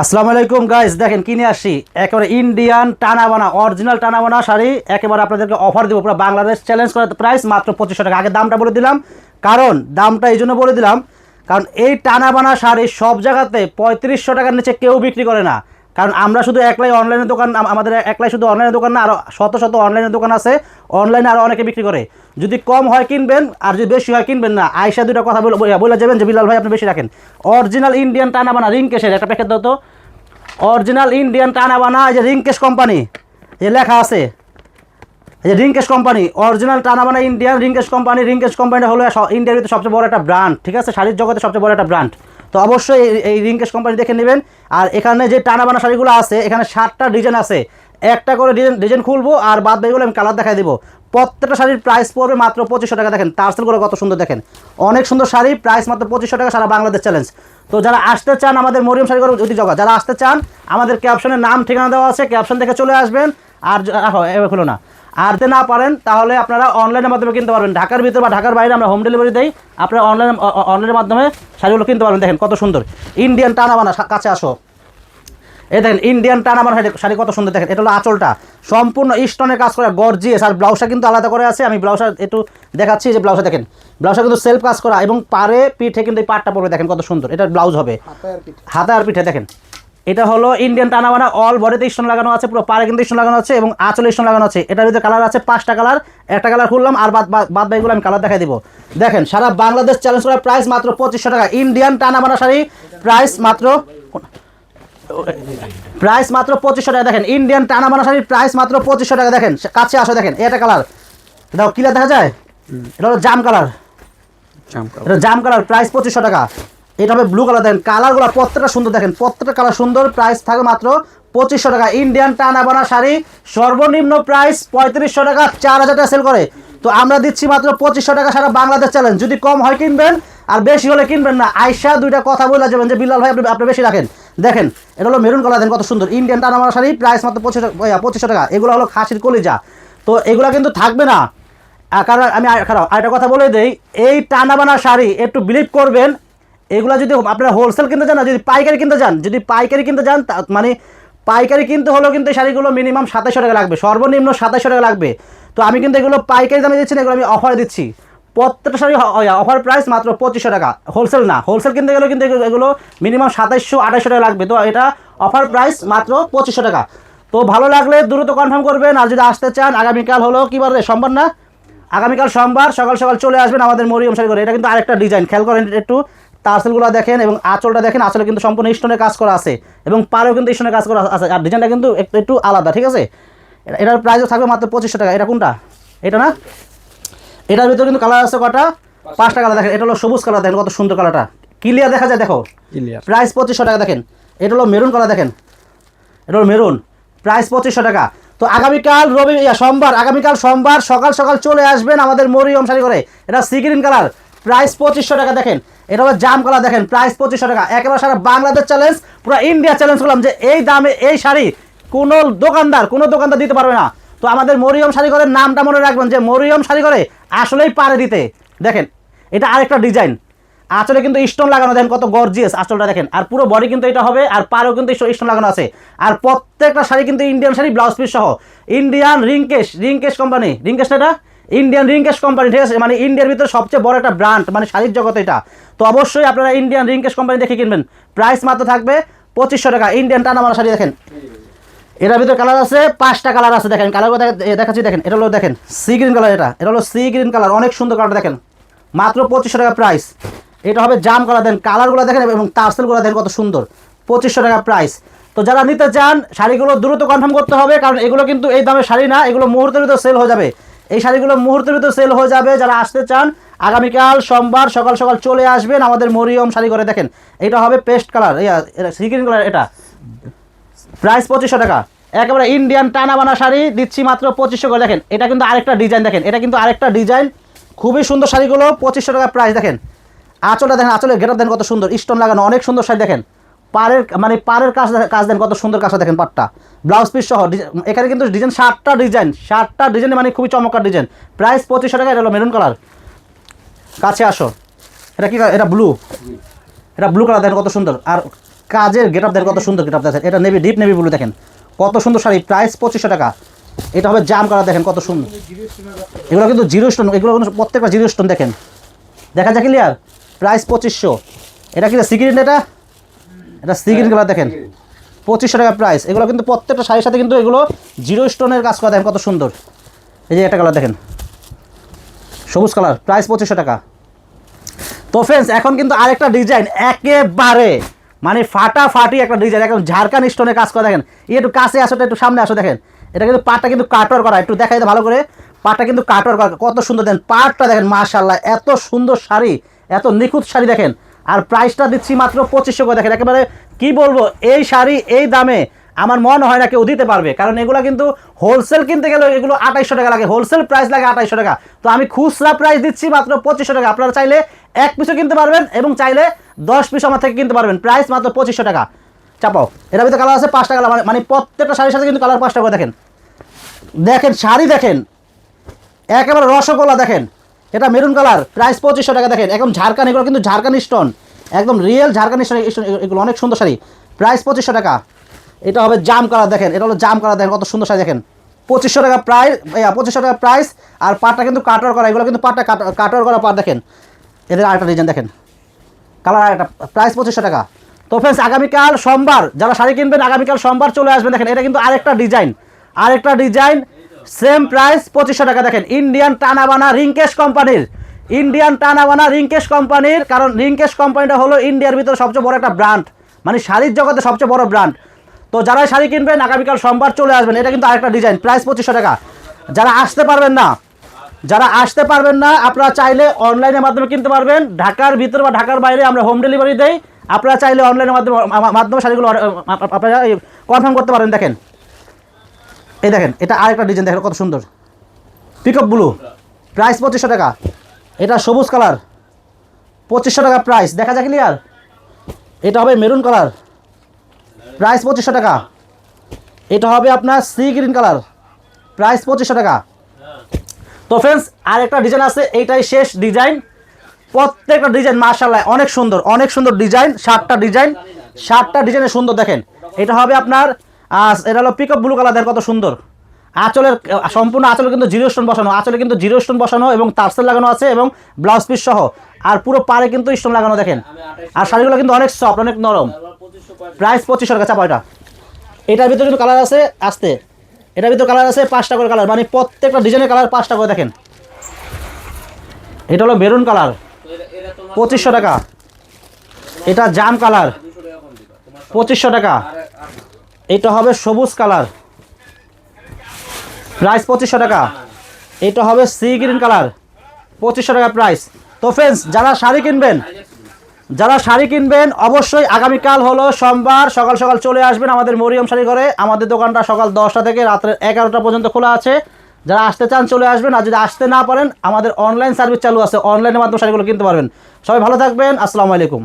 আসসালামু আলাইকুম গাইস দেখেন কিনে আসি একেবারে ইন্ডিয়ান টানাবানা অরিজিনাল টানা বানা শাড়ি। একেবারে আপনাদেরকে অফার দেবো পুরো বাংলাদেশ চ্যালেঞ্জ করার প্রাইস মাত্র পঁচিশশো টাকা। আগে দামটা বলে দিলাম। কারণ, দামটা এই জন্য বলে দিলাম। কারণ, এই টানাবানা শাড়ি সব জায়গাতে পঁয়ত্রিশশো টাকার নিচে কেউ বিক্রি করে না। কারণ আমরা শুধু একলাই অনলাইনের দোকান আমাদের একলাই শুধু অনলাইনের দোকান না আরও শত শত অনলাইনের দোকান আছে। অনলাইনে আরও অনেকে বিক্রি করে। যদি কম হয় কিনবেন, আর যদি বেশি হয় কিনবেন না। আয়সা দুটো কথা বলে যাবেন যে বিলাল ভাই, আপনি বেশি রাখেন। অরিজিনাল ইন্ডিয়ান টানা বানা রিং কেসের একটা প্যাকেট দাও তো। অরিজিনাল ইন্ডিয়ান টানা বানা এই যে রিংকেশ কোম্পানি এই লেখা আছে। এই যে রিংকেশ কোম্পানি অরিজিনাল টানা বানা ইন্ডিয়ান রিংকেশ কোম্পানি রিংকেশ কোম্পানিটা হলো ইন্ডিয়ার ভিতরে সবচেয়ে বড় একটা ব্র্যান্ড ঠিক আছে? শাড়ির জগতে সবচেয়ে বড় একটা ব্র্যান্ড তো অবশ্যই এই- রিংকেশ কোম্পানি দেখে নেবেন। আর এখানে যে টানা বানা শাড়িগুলো আছে, এখানে ষাটটা ডিজাইন আছে। একটা করে ডিজাইন ডিজাইন খুলবো আর বাদ বাকিগুলো আমি কালার দেখাই দেবো। প্রত্যেকটা শাড়ির প্রাইস পড়বে মাত্র পঁচিশশো টাকা। দেখেন টার্সেলগুলো কত সুন্দর দেখেন। অনেক সুন্দর শাড়ি প্রাইস মাত্র পঁচিশশো টাকা সারা বাংলাদেশ চ্যালেঞ্জ তো যারা আসতে চান আমাদের মরিয়ম শাড়িগুলো অতি জগা, যারা আসতে চান, আমাদের ক্যাপশনের নাম, ঠিকানা দেওয়া আছে ক্যাপশন দেখে চলে আসবেন। আর য- রাখো এবার খুলো না। আর যদি না পারেন তাহলে আপনারা অনলাইনের মাধ্যমে কিনতে পারবেন। ঢাকার ভিতরে বা ঢাকার বাইরে আমরা হোম ডেলিভারি দেই আপনারা অনলাইন অনলাইনের মাধ্যমে শাড়িগুলো কিনতে পারবেন। দেখেন কত সুন্দর। ইন্ডিয়ান টানা বানা কাছে আসো। এই দেখেন ইন্ডিয়ান টান আমার শাড়ি কত সুন্দর। দেখেন এটা হলো আঁচলটা। সম্পূর্ণ স্টোনের কাজ করা গর্জিয়াস আর ব্লাউজটা কিন্তু আলাদা করে আছে। আমি ব্লাউজটা একটু দেখাচ্ছি যে ব্লাউজটা দেখেন। ব্লাউজটা কিন্তু সেলফ কাজ করা এবং পারে পিঠে কিন্তু এই পাটটা পড়বে দেখেন কত সুন্দর। এটা ব্লাউজ হবে। হাতা আর পিঠে দেখেন। এটা হলো ইন্ডিয়ান টানা বানা অল বডিতে স্টোন লাগানো আছে পুরো পারে কিন্তু স্টোন লাগানো আছে এবং আঁচলে স্টোন লাগানো আছে। এটার ভিতরে কালার আছে পাঁচটা কালার একটা কালার খুললাম আর বাদ বাদ- বাকিগুলো আমি কালার দেখাই দিব। দেখেন সারা বাংলাদেশ চ্যালেঞ্জ করার প্রাইস মাত্র পঁচিশশো টাকা। ইন্ডিয়ান টানা বানা শাড়ি প্রাইস মাত্র প্রাইস মাত্র পঁচিশশো টাকা। দেখেন ইন্ডিয়ান টানা বানা শাড়ির প্রাইস মাত্র পঁচিশশো টাকা। দেখেন কাছে আসো দেখেন এটা কালার এটা কিলার দেখা যায়? এটা হলো জাম কালার এটা জাম কালার প্রাইস পঁচিশশো টাকা। এটা হবে ব্লু কালার দেখেন। কালারগুলো প্রত্যেকটা সুন্দর দেখেন। প্রত্যেকটা কালার সুন্দর। প্রাইস থাকে মাত্র পঁচিশশো টাকা। ইন্ডিয়ান টানা বানা শাড়ি। সর্বনিম্ন প্রাইস পঁয়ত্রিশশো টাকা। চার হাজার টাকা সেল করে। তো আমরা দিচ্ছি মাত্র পঁচিশশো টাকা সারা বাংলাদেশ চ্যালেঞ্জ যদি কম হয় কিনবেন, আর বেশি হলে কিনবেন না। আয়সা দুইটা কথা বলে যাবেন যে, বিল্লাল ভাই, আপনি আপনি বেশি রাখেন। দেখেন, এটা হলো মেরুন কালার দেখেন কত সুন্দর। ইন্ডিয়ান টানা বানা শাড়ি প্রাইস মাত্র পঁচিশশো পঁচিশশো টাকা। এগুলো হলো খাসির কলিজা। তো এগুলো কিন্তু থাকবে না। কারণ আমি আরেকটা কথা বলে দিই। এই টানা বানা শাড়ি, একটু বিলিভ করবেন এগুলা যদি আপনারা হোলসেল কিনতে চান যদি পাইকারি কিনতে চান, যদি পাইকারি কিনতে চান মানে পাইকারি কিনতে হলেও কিন্তু এই শাড়িগুলো মিনিমাম সাতাশশো টাকা লাগবে, সর্বনিম্ন সাতাশশো টাকা লাগবে। তো আমি কিন্তু এগুলো পাইকারি দামে দিচ্ছি না, এগুলো আমি অফার দিচ্ছি। প্রত্যেকটা শাড়ি অফার প্রাইস মাত্র পঁচিশশো টাকা। হোলসেল না হোলসেল কিনতে গেলেও কিন্তু এগুলো- মিনিমাম সাতাশশো আঠাশশো টাকা লাগবে। তো এটা অফার প্রাইস মাত্র পঁচিশশো টাকা। তো ভালো লাগলে দ্রুত কনফার্ম করবেন, আর যদি আসতে চান, আগামীকাল হলো, কী রে? সোমবার না? আগামীকাল সোমবার সকাল সকাল চলে আসবেন আমাদের মরিয়ম শাড়ি করে এটা কিন্তু আরেকটা ডিজাইন খেয়াল করেন একটু তারসেলগুলো দেখেন এবং আঁচলটা দেখেন আঁচলে কিন্তু সম্পূর্ণ স্টোনের কাজ করা আছে এবং পাড়েও কিন্তু স্টোনের কাজ করা আছে। আর ডিজাইনটা কিন্তু একটু একটু আলাদা ঠিক আছে? এটার প্রাইসও থাকবে মাত্র পঁচিশশো টাকা। এটা কোনটা? এটা না? এটার ভিতরে কিন্তু কালার আছে কটা? পাঁচটা কালার দেখেন। এটা হলো সবুজ কালার দেখেন কত সুন্দর কালারটা। ক্লিয়ার দেখা যায় দেখো? ক্লিয়ার প্রাইস পঁচিশশো টাকা দেখেন। এটা হলো মেরুন কালার দেখেন। এটা হলো মেরুন। প্রাইস পঁচিশশো টাকা। তো আগামীকাল রবি সোমবার আগামীকাল সোমবার সকাল সকাল চলে আসবেন আমাদের মরিয়ম শাড়ি করে এটা সি গ্রিন কালার। প্রাইস পঁচিশশো টাকা দেখেন। এটা হলো জাম কালার দেখেন, প্রাইস পঁচিশশো টাকা। একেবারে সারা বাংলাদেশ চ্যালেঞ্জ পুরো ইন্ডিয়া চ্যালেঞ্জ করলাম যে এই দামে এই শাড়ি কোনো দোকানদার কোনো দোকানদার দিতে পারবে না। তো আমাদের মরিয়ম শাড়ি ঘরের নামটা মনে রাখবেন যে মরিয়ম শাড়ি ঘরে আসলেই পারে দিতে। দেখেন, এটা আরেকটা ডিজাইন আঁচলে কিন্তু স্টোন লাগানো, দেখেন কত গর্জিয়াস আঁচলটা দেখেন। আর পুরো বডি কিন্তু এটা হবে, আর পাড়েও কিন্তু স্টোন লাগানো আছে। আর প্রত্যেকটা শাড়ি কিন্তু ইন্ডিয়ান শাড়ি ব্লাউজ পিস সহ। ইন্ডিয়ান রিংকেশ রিংকেশ কোম্পানি রিংকেশ না এটা? ইন্ডিয়ান রিংকেশ কোম্পানি ঠিক আছে? মানে ইন্ডিয়ার ভিতরে সবচেয়ে বড় একটা ব্র্যান্ড মানে শাড়ির জগতে এটা। তো অবশ্যই আপনারা ইন্ডিয়ান রিংকেশ কোম্পানি দেখে কিনবেন। প্রাইস মাত্র থাকবে পঁচিশশো টাকা। ইন্ডিয়ান টানা মারা শাড়ি দেখেন। এটার ভিতরে কালার আছে, পাঁচটা কালার আছে দেখেন। কালার দেখাচ্ছি, দেখেন। এটা হলো দেখেন সি গ্রিন কালার এটা। এটা হলো সি গ্রিন কালার অনেক সুন্দর কালার দেখেন। মাত্র পঁচিশশো টাকা প্রাইস এটা হবে জাম কালার দেন কালারগুলো দেখেন এবং টার্সেলগুলো দেখেন কত সুন্দর। পঁচিশশো টাকা প্রাইস তো যারা নিতে চান, শাড়িগুলো দ্রুত কনফার্ম করতে হবে, কারণ এগুলো কিন্তু এই দামে শাড়ি না, এগুলো মুহূর্তের ভিতরে সেল হয়ে যাবে। এই শাড়িগুলো মুহূর্তের ভিতরে সেল হয়ে যাবে। যারা আসতে চান, আগামীকাল সোমবার সকাল সকাল চলে আসবেন আমাদের মরিয়ম শাড়ি করে দেখেন, এটা হবে paste colour sea green colour এটা। প্রাইস পঁচিশশো টাকা। একেবারে ইন্ডিয়ান টানা বানা শাড়ি, দিচ্ছি মাত্র পঁচিশশো করে। দেখেন, এটা কিন্তু আরেকটা ডিজাইন দেখেন, এটা কিন্তু আরেকটা ডিজাইন খুবই সুন্দর শাড়িগুলো, পঁচিশশো টাকা প্রাইস দেখেন। আঁচলটা দেখেন, আঁচলের গেটার দেন কত সুন্দর স্টোন লাগানো, অনেক সুন্দর শাড়ি, দেখেন। পাড়ের মানে পাড়ের কাজ কাজ দেন, কত সুন্দর কাজটা দেখেন পাটটা। ব্লাউজ পিস সহ এখানে কিন্তু ডিজাইন ষাটটা ডিজাইন ষাটটা ডিজাইন মানে খুবই চমৎকার ডিজাইন প্রাইস পঁচিশশো টাকা, এটা হলো মেরুন কালার কাছে আসো। এটা কি? এটা ব্লু এটা ব্লু কালার দেখেন কত সুন্দর। আর কাজের গেট আপ দেখেন কত সুন্দর গেট আপ দেখেন। এটা নেভি ডিপ নেভি ব্লু দেখেন। কত সুন্দর শাড়ি প্রাইস পঁচিশশো টাকা। এটা হবে জাম কালার দেখেন কত সুন্দর। এগুলো কিন্তু জিরো স্টোন এগুলো কিন্তু প্রত্যেকটা জিরো স্টোন দেখেন। দেখা যায় ক্লিয়ার প্রাইস পঁচিশশো। এটা কি সিগ্রিন এটা? এটা সিগ্রিন কালার দেখেন। পঁচিশশো টাকা প্রাইস এগুলো কিন্তু প্রত্যেকটা শাড়ির সাথে কিন্তু এগুলো জিরো স্টোনের কাজ করা দেখেন কত সুন্দর। এই যে একটা কালার দেখেন। সবুজ কালার প্রাইস পঁচিশশো টাকা। তো ফ্রেন্ডস এখন কিন্তু আরেকটা ডিজাইন একেবারে মানে ফাটাফাটি একটা ডিজাইন একদম ঝাড়খান স্টোনে কাজ করা দেখেন। এই একটু কাছে আসো একটু সামনে আসো দেখেন। এটা কিন্তু পাটটা কিন্তু কাটর করা একটু দেখাই দাও ভালো করে। পাটটা কিন্তু কাটর করা কত সুন্দর দেখেন। পাটটা দেখেন মাশাল্লাহ এত সুন্দর শাড়ি এত নিখুঁত শাড়ি দেখেন। আর প্রাইসটা দিচ্ছি মাত্র পঁচিশশো করে। দেখেন, একেবারে কি বলব, এই শাড়ি, এই দামে আমার মনে হয় না কেউ দিতে পারবে। কারণ এগুলো কিন্তু হোলসেল কিনতে গেলে এগুলো আঠাইশশো টাকা লাগে। হোলসেল প্রাইস লাগে আঠাইশশো টাকা। তো আমি খুচরা প্রাইস দিচ্ছি মাত্র পঁচিশশো টাকা। আপনারা চাইলে এক পিসও কিনতে পারবেন এবং চাইলে দশ পিস আমার থেকে কিনতে পারবেন। প্রাইস মাত্র পঁচিশশো টাকা। চাপাও। এটার ভিতরে কালার আছে, পাঁচটা কালার মানে মানে প্রত্যেকটা শাড়ির সাথে কিন্তু কালার পাঁচটা করে দেখেন। দেখেন, শাড়ি দেখেন। একেবারে রসগোল্লা দেখেন। এটা মেরুন কালার, প্রাইস পঁচিশশো টাকা দেখেন। একদম ঝাড়খান, এগুলো কিন্তু ঝাড়খান স্টোন। একদম রিয়েল ঝাড়খান স্টোন এগুলো অনেক সুন্দর শাড়ি। প্রাইস পঁচিশশো টাকা। এটা হবে জাম কালার দেখেন, এটা হলো জাম কালার দেখেন, কত সুন্দর শাড়ি দেখেন। পঁচিশশো টাকা প্রাইস পঁচিশশো টাকা প্রাইস আর পাটটা কিন্তু কাটার করা, এগুলো কিন্তু পাটটা কাটার করা পাট দেখেন। এদের আরেকটা ডিজাইন দেখেন। কালার আরেকটা প্রাইস পঁচিশশো টাকা। তো ফ্রেন্ডস আগামীকাল সোমবার, যারা শাড়ি কিনবেন, আগামীকাল সোমবার চলে আসবেন, দেখেন, এটা কিন্তু আরেকটা ডিজাইন আরেকটা ডিজাইন সেম প্রাইস পঁচিশশো টাকা। দেখেন ইন্ডিয়ান টানাবানা রিঙ্কেশ কোম্পানির ইন্ডিয়ান টানাবানা রিঙ্কেশ কোম্পানির কারণ রিঙ্কেশ কোম্পানিটা হলো ইন্ডিয়ার ভিতরে সবচেয়ে বড় একটা ব্র্যান্ড মানে শাড়ির জগতে সবচেয়ে বড় ব্র্যান্ড তো যারা শাড়ি কিনবেন, আগামীকাল সোমবার চলে আসবেন। এটা কিন্তু আরেকটা ডিজাইন প্রাইস পঁচিশশো টাকা। যারা আসতে পারবেন না, যারা আসতে পারবেন না, আপনারা চাইলে অনলাইনের মাধ্যমে কিনতে পারবেন। ঢাকার ভিতরে বা ঢাকার বাইরে আমরা হোম ডেলিভারি দেই। আপনারা চাইলে অনলাইনের মাধ্যমে মাধ্যমে শাড়িগুলো আপনারা কনফার্ম করতে পারেন, দেখেন। এই দেখেন, এটা আরেকটা ডিজাইন দেখেন কত সুন্দর। পিকআপ ব্লু প্রাইস পঁচিশশো টাকা। এটা সবুজ কালার পঁচিশশো টাকা প্রাইস দেখা যায় ক্লিয়ার এটা হবে মেরুন কালার প্রাইস পঁচিশশো টাকা। এটা হবে আপনার সি গ্রিন কালার প্রাইস পঁচিশশো টাকা। তো ফ্রেন্ডস আরেকটা ডিজাইন আছে, এইটাই শেষ ডিজাইন প্রত্যেকটা ডিজাইন মার্শাল্লাহ অনেক সুন্দর অনেক সুন্দর ডিজাইন সাতটা ডিজাইন সাতটা ডিজাইনে সুন্দর দেখেন। এটা হবে আপনার আহ, এটা হলো পিক পিকআপ ব্লু কালার দেখেন কত সুন্দর। আঁচলের সম্পূর্ণ আঁচলে কিন্তু জিরো স্টোন বসানো আঁচলে কিন্তু জিরো স্টোন বসানো এবং তারসেল লাগানো আছে এবং ব্লাউজ পিস সহ। আর পুরো পাড়ে কিন্তু স্টোন লাগানো দেখেন। আর শাড়িগুলো কিন্তু অনেক সফট অনেক নরম। প্রাইস পঁচিশশো টাকা চাপা এটা এটার ভিতরে কিন্তু কালার আছে আসতে। এটার ভিতরে কালার আছে পাঁচটা করে কালার মানে প্রত্যেকটা ডিজাইনের কালার পাঁচটা করে দেখেন। এটা হলো মেরুন কালার পঁচিশশো টাকা। এটা জাম কালার পঁচিশশো টাকা। এটা হবে সবুজ কালার। প্রাইস পঁচিশশো টাকা। এটা হবে সি গ্রিন কালার। পঁচিশশো টাকা প্রাইস তো ফ্রেন্ডস যারা শাড়ি কিনবেন, যারা শাড়ি কিনবেন, অবশ্যই আগামীকাল হলো সোমবার, সকাল সকাল চলে আসবেন আমাদের মরিয়ম শাড়ি ঘরে। আমাদের দোকানটা সকাল দশটা থেকে রাত্রে এগারোটা পর্যন্ত খোলা আছে। যারা আসতে চান চলে আসবেন, আর যদি আসতে না পারেন, আমাদের অনলাইন সার্ভিস চালু আছে। অনলাইনের মাধ্যমে শাড়িগুলো কিনতে পারবেন। সবাই ভালো থাকবেন। আসসালামু আলাইকুম।